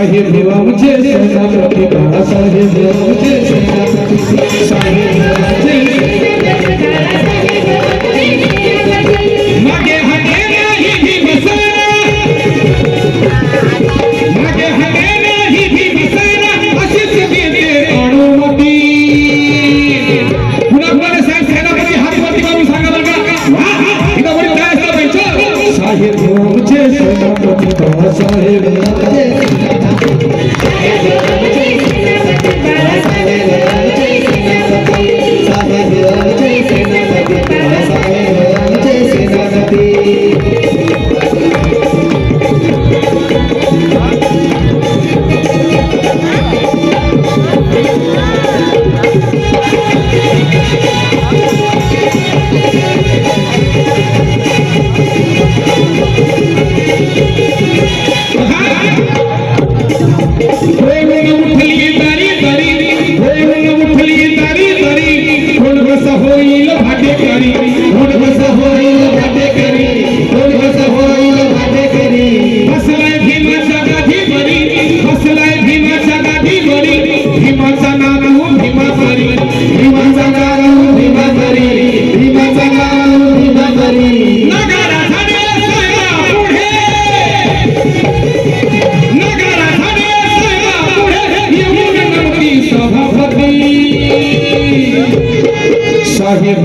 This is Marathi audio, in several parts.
साहेब बाबूचे सेनापती बाळासाहेब बाबूचे सेनापती साहेब मागे हटे नाही साहेब सेनापती हात वरती साहेब बाबूचे সভাপতি সাহেব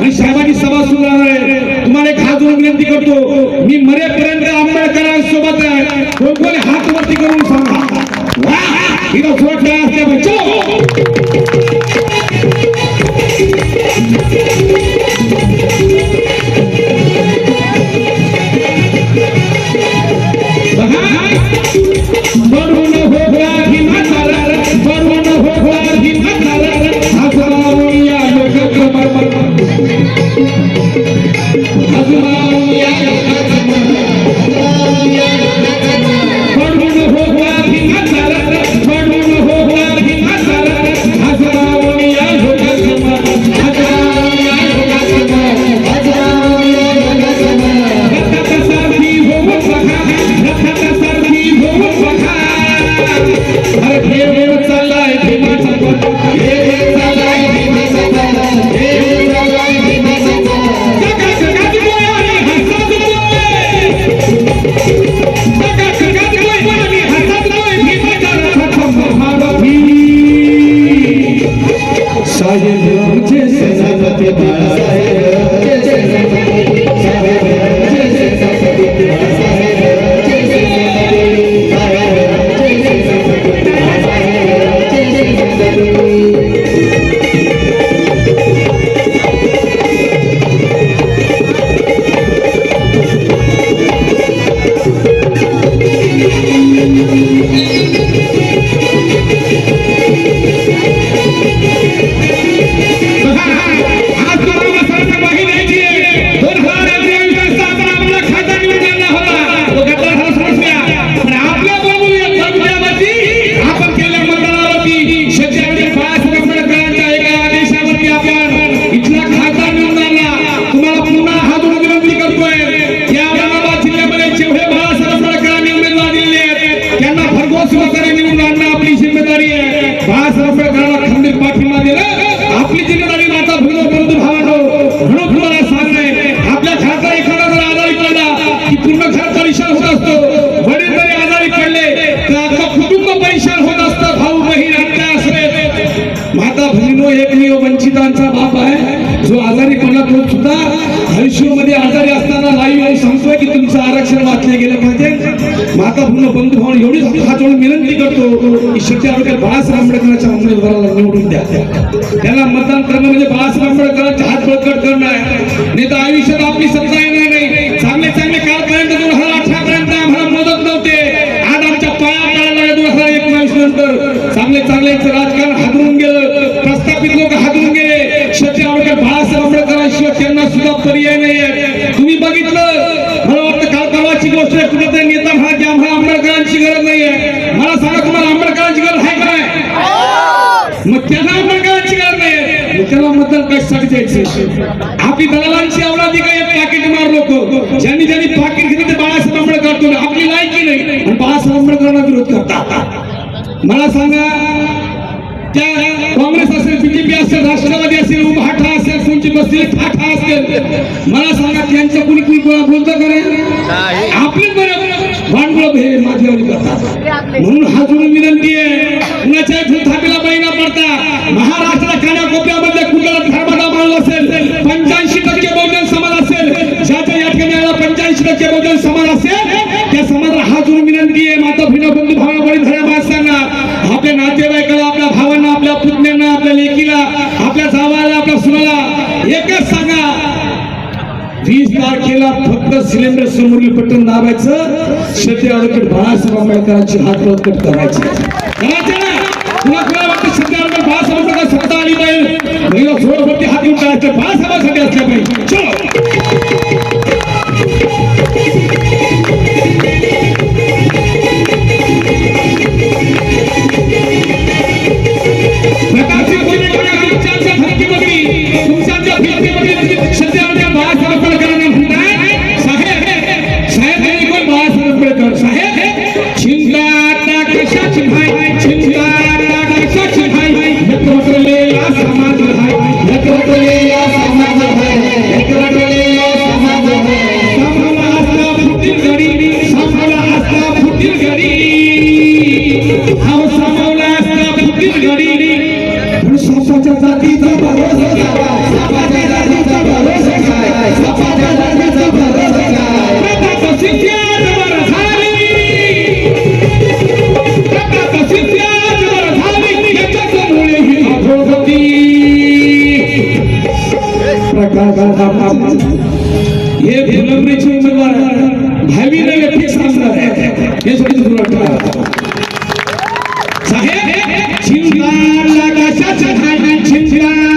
आणि शाबानी सभा सुरू आहे. तुम्हाला एक हात विनंती करतो. मी मरेपर्यंत आंबेडकर सोबत आहे. कोण कोणी हात वरती करून सांगा. हिरो फोटला असल्या माता पूर्ण बंधू भावना एवढीच हात जोडून विनंती करतो की शेवटी आरोग्य बाळासाहेब आंबेडकरांच्या उमेदवाराला निवडून द्या. त्याला मतदान करणं म्हणजे बाळासाहेब आंबेडकरांचे हात बळकट करणं आहे. नाही तर आयुष्यात आपली सत्ता येणार नाही. चांगले चांगले कालपर्यंत दोन हजार अठरा पर्यंत आम्हाला मदत नव्हते. आज आमच्या पाया पडायला दोन हजार एकोणावीस नंतर. चांगले चांगले राजकारण हादरून गेलं. प्रस्थापित लोक हादरून गेले. शेवटी आरोग्य बाळासाहेब आंबेडकरांशिवाय त्यांना सुद्धा पर्याय नाहीये. तुम्ही बघितलं? मला वाटतं काल परवाची गोष्ट आहे कुठेतरी नेता म्हणा की आम्हाला आंबेडकरांची गरज नाहीये मला सांगा तुम्हाला आंबेडकरांची गरज आहे का नाही मग त्यांना आंबेडकरांची गरज नाहीये मतदान कशासाठी द्यायचं आपली दलालांची अवलादी काय? पाकिट मार लोक ज्यांनी ज्यांनी पाकिट घेतलं ते बाळासाहेब आंबेडकर करतो आपली लायकी नाही. आणि बाळासाहेब आंबेडकरांना विरोध करतात मला सांगा त्या काँग्रेस असेल बीजेपी असेल राष्ट्रवादी असेल उभाठा असेल कोणची बसलेली ठाठा असेल मला सांगा त्यांचं कुणी कुणी बोलतं का नाही. आपले बरं. भांडवल हे माझ्यावर करतात म्हणून हा जोडून विनंती आहे कुणाच्या थापीला बळी न पडता महाराष्ट्राला कानाकोपऱ्यामध्ये कुठला धर्माचा माणूस असेल पंच्याऐंशी टक्के बहुजन समाज असेल ज्याच्या या ठिकाणी पंच्याऐंशी टक्के बहुजन समाज असेल त्या समाजाला हा जोडून विनंती आहे माता तारखेला फक्त सिलेंडर समोरील बटन दाबायचं शेती अडकट बाळासाहेब आंबेडकरांची हात बळकट करायचे. बाळासाहेब आंबेडकर सत्ता आली पाहिजे महिला हात घेऊन करायचं. बाळासाहेबांसाठी असल्या पाहिजे. हे सुद्धा तुला वाटतं साहेब चिंता नकाशाचं झाड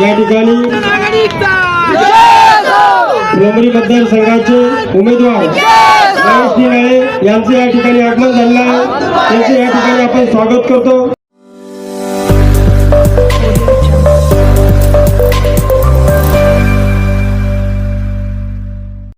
या ठिकाणी फुलंब्री मतदारसंघाचे उमेदवार महेश यांचे या ठिकाणी आगमन झालेलं आहे. त्यांचे या ठिकाणी आपण स्वागत करतो.